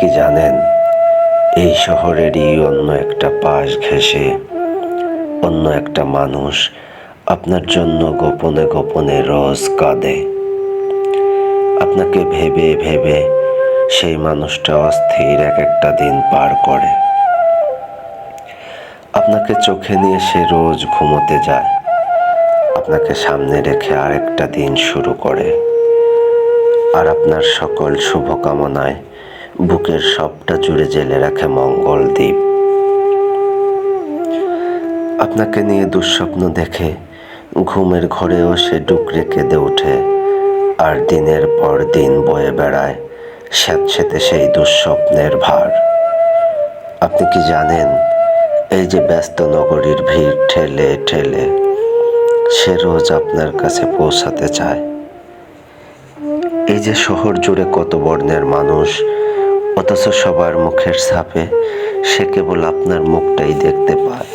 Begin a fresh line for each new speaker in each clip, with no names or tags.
কি জানেন, এই শহরেরই অন্য একটা পাশ ঘেঁষে অন্য একটা মানুষ আপনার জন্য গোপনে গোপনে রোজ কাঁদে। আপনাকে ভেবে ভেবে সেই মানুষটা অস্থির এক একটা দিন পার করে। আপনাকে চোখে নিয়ে সে রোজ ঘুমোতে যায়। আপনাকে সামনে রেখে আরেকটা দিন শুরু করে। আর আপনার সকল শুভকামনায় বুকের সবটা জুড়ে জেলে রাখে মঙ্গল দ্বীপ আপনাকে নিয়ে দুঃস্বপ্ন দেখে ঘুমের ঘরেও সে ডুকরে কেঁদে ওঠে, আর দিনের পর দিন বয়ে বেড়ায় স্যাঁতস্যাঁতে সেই দুঃস্বপ্নের ভার। আপনি কি জানেন, এই যে ব্যস্ত নগরীর ভিড় ঠেলে ঠেলে, সে রোজ আপনার কাছে পৌঁছাতে চায়। এই যে শহর জুড়ে কত বর্ণের মানুষ অথচ সবার মুখের ছাপে সে কেবল আপনার মুখটাই দেখতে পায়।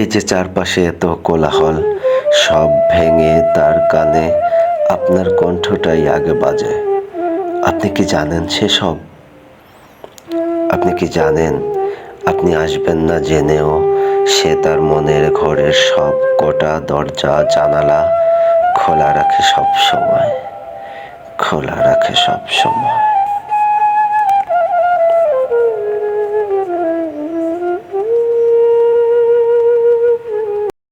এই যে চারপাশে এত কোলাহল, সব ভেঙে তার কানে আপনার কণ্ঠটাই আগে বাজে। আপনি কি জানেন সেসব? আপনি কি জানেন আপনি আসবেন না জেনেও সে তার মনের ঘরের সব কটা দরজা, জানালা খোলা রাখে সব সময়? খোলা রাখে সব সময়।